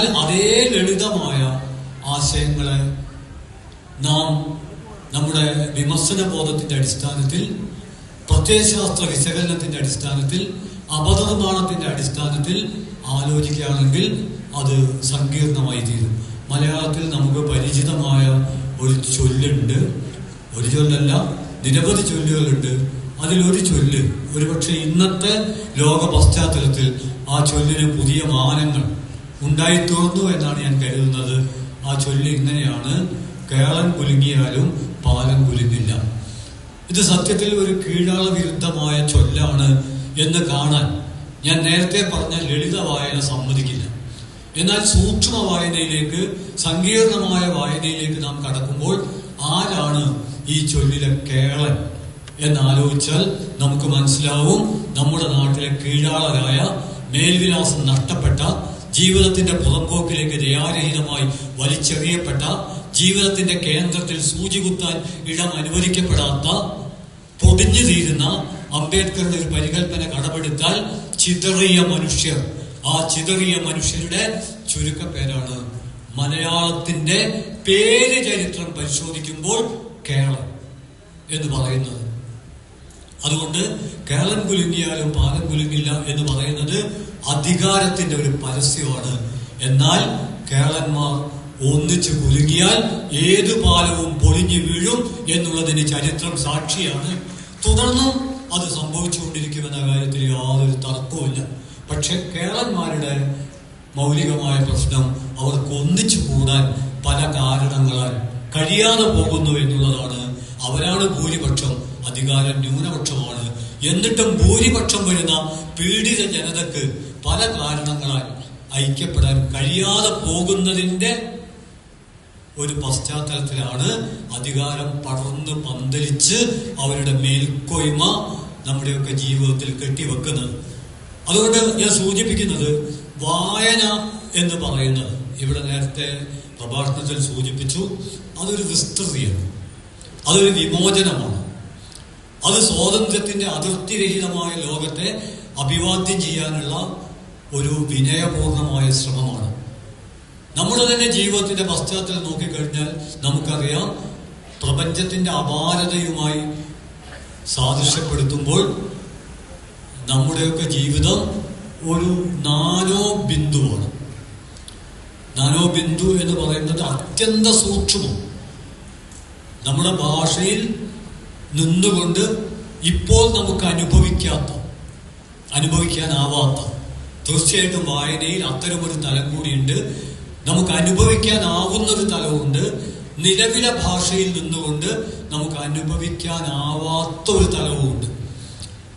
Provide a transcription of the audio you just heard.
അതേ ലളിതമായ ആശയങ്ങളെ നാം നമ്മുടെ വിമർശന ബോധത്തിന്റെ അടിസ്ഥാനത്തിൽ പ്രത്യയശാസ്ത്ര വിശകലനത്തിന്റെ അടിസ്ഥാനത്തിൽ അപനിർമ്മാണത്തിന്റെ അടിസ്ഥാനത്തിൽ ആലോചിക്കുകയാണെങ്കിൽ അത് സങ്കീർണമായി തീരും. മലയാളത്തിൽ നമുക്ക് പരിചിതമായ ഒരു ചൊല്ലുണ്ട്. ഒരു ചൊല്ലല്ല നിരവധി ചൊല്ലുകളുണ്ട്. അതിലൊരു ചൊല്ല് ഒരുപക്ഷെ ഇന്നത്തെ ലോക പശ്ചാത്തലത്തിൽ ആ ചൊല്ലിന് പുതിയ മാനങ്ങൾ ഉണ്ടായിത്തീർന്നു എന്നാണ് ഞാൻ കരുതുന്നത്. ആ ചൊല്ല് ഇങ്ങനെയാണ്. കേളൻ കുലുങ്ങിയാലും പാലം കുലുങ്ങില്ല. ഇത് സത്യത്തിൽ ഒരു കീഴാള വിരുദ്ധമായ ചൊല്ലാണ് എന്ന് കാണാൻ ഞാൻ നേരത്തെ പറഞ്ഞ ലളിത വായന സമ്മതിക്കില്ല. എന്നാൽ സൂക്ഷ്മ വായനയിലേക്ക് സങ്കീർണമായ വായനയിലേക്ക് നാം കടക്കുമ്പോൾ ആരാണ് ഈ ചൊല്ലിലെ കേളൻ എന്നാലോചിച്ചാൽ നമുക്ക് മനസ്സിലാവും നമ്മുടെ നാട്ടിലെ കീഴാളരായ മേൽവിലാസം നഷ്ടപ്പെട്ട ജീവിതത്തിന്റെ പുറംപോക്കിലേക്ക് ദയാരഹിതമായി വലിച്ചെറിയപ്പെട്ട ജീവിതത്തിന്റെ കേന്ദ്രത്തിൽ സൂചി കുത്താൻ ഇടം അനുവദിക്കപ്പെടാത്ത പൊടിഞ്ഞു തീരുന്ന അംബേദ്കറിന്റെ ഒരു പരികൽപ്പന കടമെടുത്താൽ ചിതറിയ മനുഷ്യർ. ആ ചിതറിയ മനുഷ്യരുടെ ചുരുക്കപ്പേരാണ്. മലയാളത്തിന്റെ പേര് ചരിത്രം പരിശോധിക്കുമ്പോൾ കേരളം എന്ന് പറയുന്നത്. അതുകൊണ്ട് കേരളം കുലുങ്ങിയാലും പാലം കുലുങ്ങില്ല എന്ന് പറയുന്നത് അധികാരത്തിന്റെ ഒരു പരസ്യമാണ്. എന്നാൽ കേരളന്മാർ ഒന്നിച്ചു കുലുങ്ങിയാൽ ഏതു പാലവും പൊളിഞ്ഞു വീഴും എന്നുള്ളതിന് ചരിത്രം സാക്ഷിയാണ്. തുടർന്നും അത് സംഭവിച്ചുകൊണ്ടിരിക്കുമെന്ന കാര്യത്തിൽ യാതൊരു തർക്കവുമില്ല. പക്ഷെ കേരളന്മാരുടെ മൗലികമായ പ്രശ്നം അവർക്ക് ഒന്നിച്ചു കൂടാൻ പല കാരണങ്ങളാൽ കഴിയാതെ പോകുന്നു എന്നുള്ളതാണ്. അവരാണ് ഭൂരിപക്ഷം അധികാരം ന്യൂനപക്ഷമാണ്. എന്നിട്ടും ഭൂരിപക്ഷം വരുന്ന പീഡിത ജനതക്ക് പല കാരണങ്ങളാൽ ഐക്യപ്പെടാൻ കഴിയാതെ പോകുന്നതിന്റെ ഒരു പശ്ചാത്തലത്തിലാണ് അധികാരം പടർന്ന് പന്തലിച്ച് അവരുടെ മേൽക്കോയ്മ നമ്മുടെയൊക്കെ ജീവിതത്തിൽ കെട്ടിവെക്കുന്നത്. അതുകൊണ്ട് ഞാൻ സൂചിപ്പിക്കുന്നത് വായന എന്ന് പറയുന്നത്. ഇവിടെ നേരത്തെ പ്രഭാഷണത്തിൽ സൂചിപ്പിച്ചു അതൊരു വിസ്തൃതിയാണ്. അതൊരു വിമോചനമാണ്. അത് സ്വാതന്ത്ര്യത്തിന്റെ അതിർത്തിരഹിതമായ ലോകത്തെ അഭിവാദ്യം ചെയ്യാനുള്ള ഒരു വിനയപൂർണമായ ശ്രമമാണ്. നമ്മൾ തന്നെ ജീവിതത്തിന്റെ പശ്ചാത്തലം നോക്കിക്കഴിഞ്ഞാൽ നമുക്കറിയാം പ്രപഞ്ചത്തിന്റെ അപാരതയുമായി സാദൃശ്യപ്പെടുത്തുമ്പോൾ നമ്മുടെയൊക്കെ ജീവിതം ഒരു നാനോ ബിന്ദുവാണ് നാനോ ബിന്ദു എന്ന് പറയുന്നത് അത്യന്ത സൂക്ഷ്മം. നമ്മുടെ ഭാഷയിൽ നിന്നുകൊണ്ട് ഇപ്പോൾ നമുക്ക് അനുഭവിക്കാത്ത അനുഭവിക്കാനാവാത്ത തീർച്ചയായിട്ടും വായനയിൽ അത്തരമൊരു തലം കൂടിയുണ്ട്. നമുക്ക് അനുഭവിക്കാനാവുന്ന ഒരു തലമുണ്ട്. നിലവിലെ ഭാഷയിൽ നിന്നുകൊണ്ട് നമുക്ക് അനുഭവിക്കാനാവാത്ത ഒരു തലവുമുണ്ട്